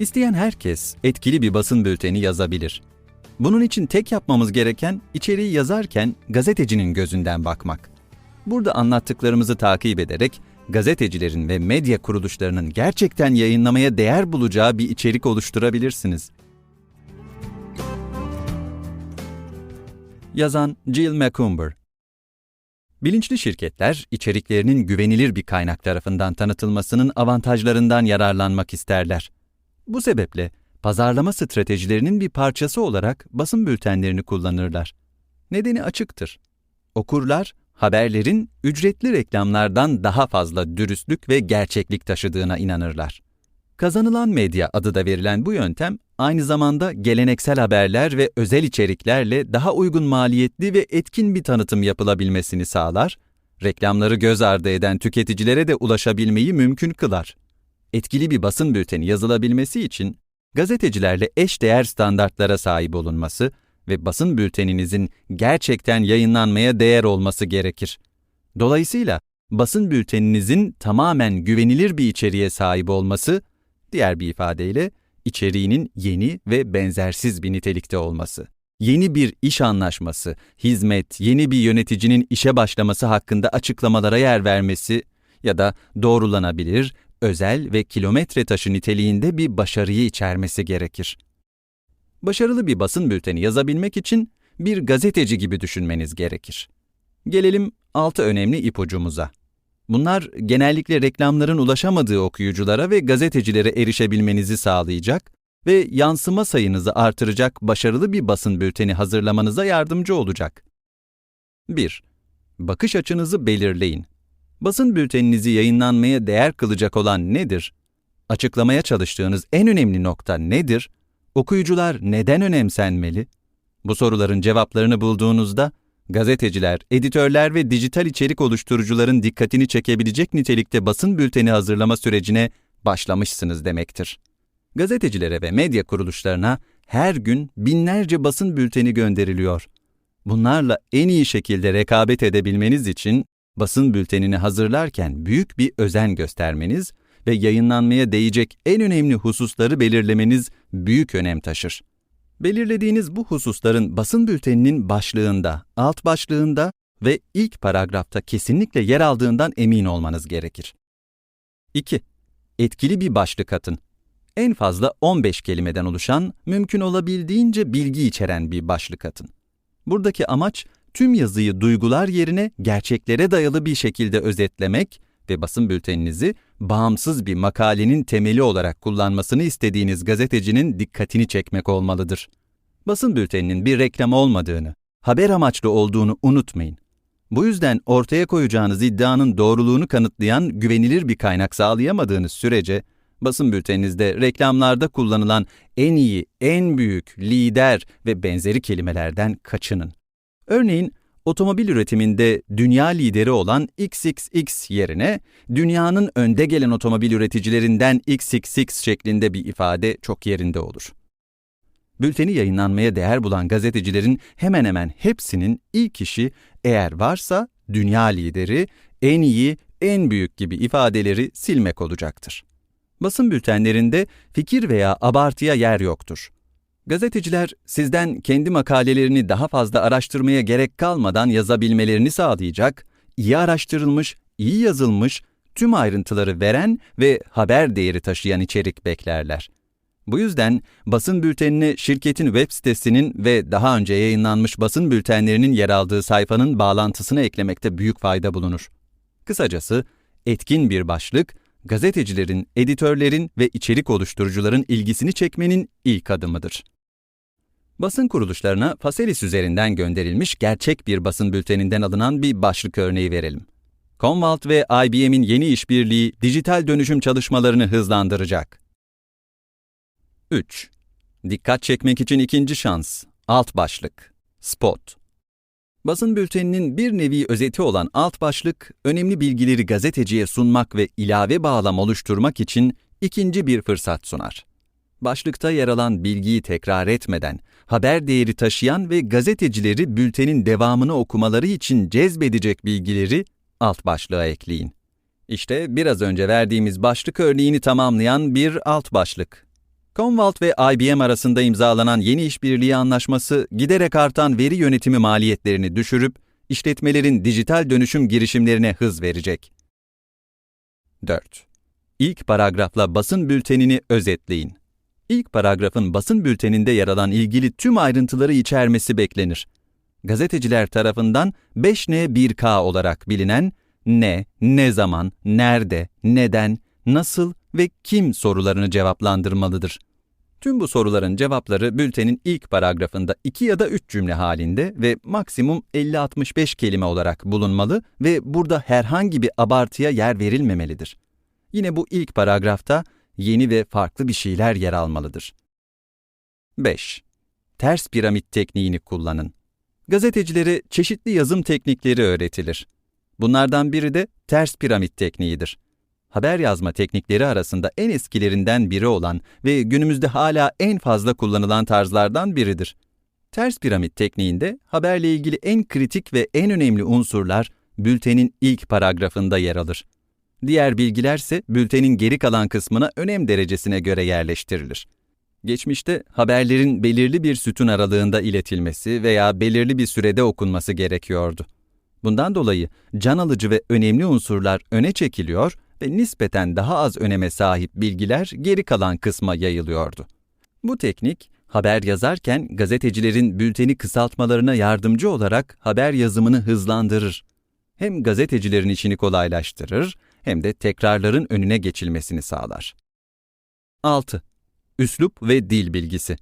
İsteyen herkes etkili bir basın bülteni yazabilir. Bunun için tek yapmamız gereken içeriği yazarken gazetecinin gözünden bakmak. Burada anlattıklarımızı takip ederek gazetecilerin ve medya kuruluşlarının gerçekten yayınlamaya değer bulacağı bir içerik oluşturabilirsiniz. Yazan Jill McCumber Bilinçli şirketler, içeriklerinin güvenilir bir kaynak tarafından tanıtılmasının avantajlarından yararlanmak isterler. Bu sebeple pazarlama stratejilerinin bir parçası olarak basın bültenlerini kullanırlar. Nedeni açıktır. Okurlar, haberlerin ücretli reklamlardan daha fazla dürüstlük ve gerçeklik taşıdığına inanırlar. Kazanılan medya adı da verilen bu yöntem, aynı zamanda geleneksel haberler ve özel içeriklerle daha uygun maliyetli ve etkin bir tanıtım yapılabilmesini sağlar, reklamları göz ardı eden tüketicilere de ulaşabilmeyi mümkün kılar. Etkili bir basın bülteni yazılabilmesi için, gazetecilerle eşdeğer standartlara sahip olunması ve basın bülteninizin gerçekten yayınlanmaya değer olması gerekir. Dolayısıyla basın bülteninizin tamamen güvenilir bir içeriğe sahip olması, diğer bir ifadeyle içeriğinin yeni ve benzersiz bir nitelikte olması. Yeni bir iş anlaşması, hizmet, yeni bir yöneticinin işe başlaması hakkında açıklamalara yer vermesi ya da doğrulanabilir, özel ve kilometre taşı niteliğinde bir başarıyı içermesi gerekir. Başarılı bir basın bülteni yazabilmek için bir gazeteci gibi düşünmeniz gerekir. Gelelim altı önemli ipucumuza. Bunlar genellikle reklamların ulaşamadığı okuyuculara ve gazetecilere erişebilmenizi sağlayacak ve yansıma sayınızı artıracak başarılı bir basın bülteni hazırlamanıza yardımcı olacak. 1. Bakış açınızı belirleyin. Basın bülteninizi yayınlanmaya değer kılacak olan nedir? Açıklamaya çalıştığınız en önemli nokta nedir? Okuyucular neden önemsenmeli? Bu soruların cevaplarını bulduğunuzda gazeteciler, editörler ve dijital içerik oluşturucuların dikkatini çekebilecek nitelikte basın bülteni hazırlama sürecine başlamışsınız demektir. Gazetecilere ve medya kuruluşlarına her gün binlerce basın bülteni gönderiliyor. Bunlarla en iyi şekilde rekabet edebilmeniz için basın bültenini hazırlarken büyük bir özen göstermeniz ve yayınlanmaya değecek en önemli hususları belirlemeniz büyük önem taşır. Belirlediğiniz bu hususların basın bülteninin başlığında, alt başlığında ve ilk paragrafta kesinlikle yer aldığından emin olmanız gerekir. 2. Etkili bir başlık atın. En fazla 15 kelimeden oluşan, mümkün olabildiğince bilgi içeren bir başlık atın. Buradaki amaç, tüm yazıyı duygular yerine gerçeklere dayalı bir şekilde özetlemek ve basın bülteninizi bağımsız bir makalenin temeli olarak kullanmasını istediğiniz gazetecinin dikkatini çekmek olmalıdır. Basın bülteninin bir reklam olmadığını, haber amaçlı olduğunu unutmayın. Bu yüzden ortaya koyacağınız iddianın doğruluğunu kanıtlayan güvenilir bir kaynak sağlayamadığınız sürece basın bülteninizde reklamlarda kullanılan en iyi, en büyük, lider ve benzeri kelimelerden kaçının. Örneğin otomobil üretiminde dünya lideri olan XXX yerine dünyanın önde gelen otomobil üreticilerinden XXX şeklinde bir ifade çok yerinde olur. Bülteni yayınlanmaya değer bulan gazetecilerin hemen hemen hepsinin ilk işi eğer varsa dünya lideri, en iyi, en büyük gibi ifadeleri silmek olacaktır. Basın bültenlerinde fikir veya abartıya yer yoktur. Gazeteciler sizden kendi makalelerini daha fazla araştırmaya gerek kalmadan yazabilmelerini sağlayacak, iyi araştırılmış, iyi yazılmış, tüm ayrıntıları veren ve haber değeri taşıyan içerik beklerler. Bu yüzden basın bültenine şirketin web sitesinin ve daha önce yayınlanmış basın bültenlerinin yer aldığı sayfanın bağlantısını eklemekte büyük fayda bulunur. Kısacası etkin bir başlık, gazetecilerin, editörlerin ve içerik oluşturucuların ilgisini çekmenin ilk adımıdır. Basın kuruluşlarına Faselis üzerinden gönderilmiş gerçek bir basın bülteninden alınan bir başlık örneği verelim. Commvault ve IBM'in yeni işbirliği dijital dönüşüm çalışmalarını hızlandıracak. 3. Dikkat çekmek için ikinci şans. Alt başlık. Spot. Basın bülteninin bir nevi özeti olan alt başlık, önemli bilgileri gazeteciye sunmak ve ilave bağlam oluşturmak için ikinci bir fırsat sunar. Başlıkta yer alan bilgiyi tekrar etmeden, haber değeri taşıyan ve gazetecileri bültenin devamını okumaları için cezbedecek bilgileri alt başlığa ekleyin. İşte biraz önce verdiğimiz başlık örneğini tamamlayan bir alt başlık. Commonwealth ve IBM arasında imzalanan yeni işbirliği anlaşması giderek artan veri yönetimi maliyetlerini düşürüp işletmelerin dijital dönüşüm girişimlerine hız verecek. 4. İlk paragrafla basın bültenini özetleyin. İlk paragrafın basın bülteninde yer alan ilgili tüm ayrıntıları içermesi beklenir. Gazeteciler tarafından 5N1K olarak bilinen ne, ne zaman, nerede, neden, nasıl ve kim sorularını cevaplandırmalıdır. Tüm bu soruların cevapları bültenin ilk paragrafında 2 ya da 3 cümle halinde ve maksimum 50-65 kelime olarak bulunmalı ve burada herhangi bir abartıya yer verilmemelidir. Yine bu ilk paragrafta yeni ve farklı bir şeyler yer almalıdır. 5. Ters piramit tekniğini kullanın. Gazetecilere çeşitli yazım teknikleri öğretilir. Bunlardan biri de ters piramit tekniğidir. Haber yazma teknikleri arasında en eskilerinden biri olan ve günümüzde hala en fazla kullanılan tarzlardan biridir. Ters piramit tekniğinde haberle ilgili en kritik ve en önemli unsurlar bültenin ilk paragrafında yer alır. Diğer bilgilerse bültenin geri kalan kısmına önem derecesine göre yerleştirilir. Geçmişte haberlerin belirli bir sütun aralığında iletilmesi veya belirli bir sürede okunması gerekiyordu. Bundan dolayı can alıcı ve önemli unsurlar öne çekiliyor ve nispeten daha az öneme sahip bilgiler geri kalan kısma yayılıyordu. Bu teknik, haber yazarken gazetecilerin bülteni kısaltmalarına yardımcı olarak haber yazımını hızlandırır. Hem gazetecilerin işini kolaylaştırır hem de tekrarların önüne geçilmesini sağlar. 6. Üslup ve dil bilgisi.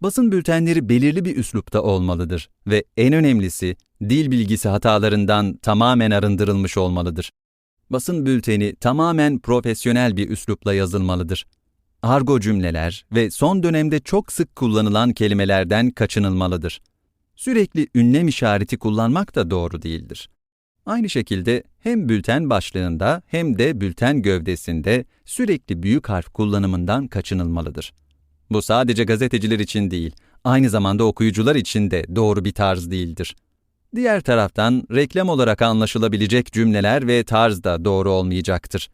Basın bültenleri belirli bir üslupta olmalıdır ve en önemlisi dil bilgisi hatalarından tamamen arındırılmış olmalıdır. Basın bülteni tamamen profesyonel bir üslupla yazılmalıdır. Argo cümleler ve son dönemde çok sık kullanılan kelimelerden kaçınılmalıdır. Sürekli ünlem işareti kullanmak da doğru değildir. Aynı şekilde hem bülten başlığında hem de bülten gövdesinde sürekli büyük harf kullanımından kaçınılmalıdır. Bu sadece gazeteciler için değil, aynı zamanda okuyucular için de doğru bir tarz değildir. Diğer taraftan reklam olarak anlaşılabilecek cümleler ve tarz da doğru olmayacaktır.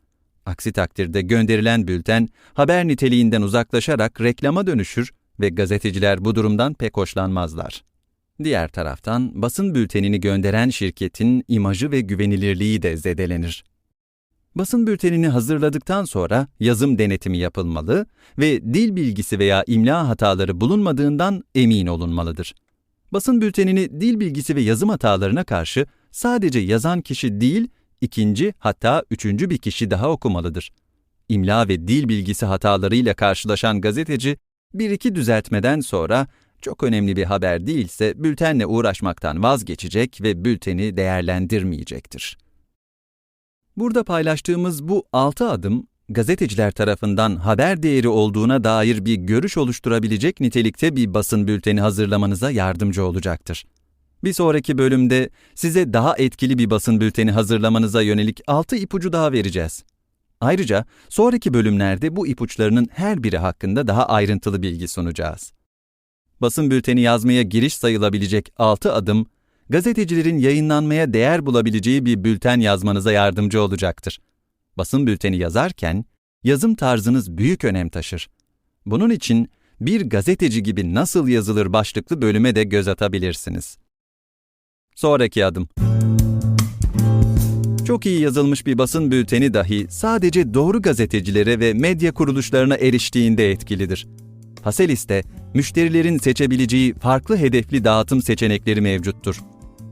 Aksi takdirde gönderilen bülten haber niteliğinden uzaklaşarak reklama dönüşür ve gazeteciler bu durumdan pek hoşlanmazlar. Diğer taraftan basın bültenini gönderen şirketin imajı ve güvenilirliği de zedelenir. Basın bültenini hazırladıktan sonra yazım denetimi yapılmalı ve dil bilgisi veya imla hataları bulunmadığından emin olunmalıdır. Basın bültenini dil bilgisi ve yazım hatalarına karşı sadece yazan kişi değil, ikinci hatta üçüncü bir kişi daha okumalıdır. İmla ve dil bilgisi hatalarıyla karşılaşan gazeteci, bir iki düzeltmeden sonra çok önemli bir haber değilse bültenle uğraşmaktan vazgeçecek ve bülteni değerlendirmeyecektir. Burada paylaştığımız bu altı adım, gazeteciler tarafından haber değeri olduğuna dair bir görüş oluşturabilecek nitelikte bir basın bülteni hazırlamanıza yardımcı olacaktır. Bir sonraki bölümde size daha etkili bir basın bülteni hazırlamanıza yönelik 6 ipucu daha vereceğiz. Ayrıca sonraki bölümlerde bu ipuçlarının her biri hakkında daha ayrıntılı bilgi sunacağız. Basın bülteni yazmaya giriş sayılabilecek 6 adım, gazetecilerin yayınlanmaya değer bulabileceği bir bülten yazmanıza yardımcı olacaktır. Basın bülteni yazarken yazım tarzınız büyük önem taşır. Bunun için bir gazeteci gibi nasıl yazılır başlıklı bölüme de göz atabilirsiniz. Sonraki adım. Çok iyi yazılmış bir basın bülteni dahi sadece doğru gazetecilere ve medya kuruluşlarına eriştiğinde etkilidir. Faselis'te müşterilerin seçebileceği farklı hedefli dağıtım seçenekleri mevcuttur.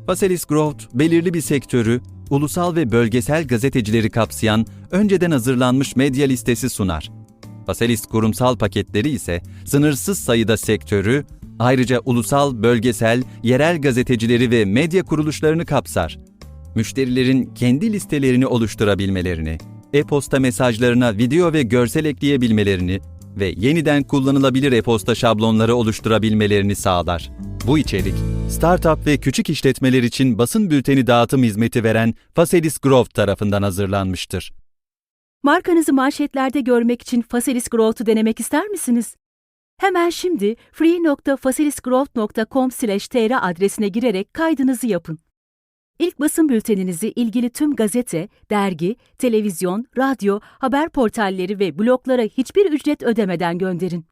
Faselis Growth, belirli bir sektörü, ulusal ve bölgesel gazetecileri kapsayan önceden hazırlanmış medya listesi sunar. Faselis kurumsal paketleri ise sınırsız sayıda sektörü, ayrıca ulusal, bölgesel, yerel gazetecileri ve medya kuruluşlarını kapsar. Müşterilerin kendi listelerini oluşturabilmelerini, e-posta mesajlarına video ve görsel ekleyebilmelerini ve yeniden kullanılabilir e-posta şablonları oluşturabilmelerini sağlar. Bu içerik, startup ve küçük işletmeler için basın bülteni dağıtım hizmeti veren Faselis Growth tarafından hazırlanmıştır. Markanızı manşetlerde görmek için Faselis Growth'u denemek ister misiniz? Hemen şimdi free.faselisgrowth.com/tr adresine girerek kaydınızı yapın. İlk basın bülteninizi ilgili tüm gazete, dergi, televizyon, radyo, haber portalleri ve bloglara hiçbir ücret ödemeden gönderin.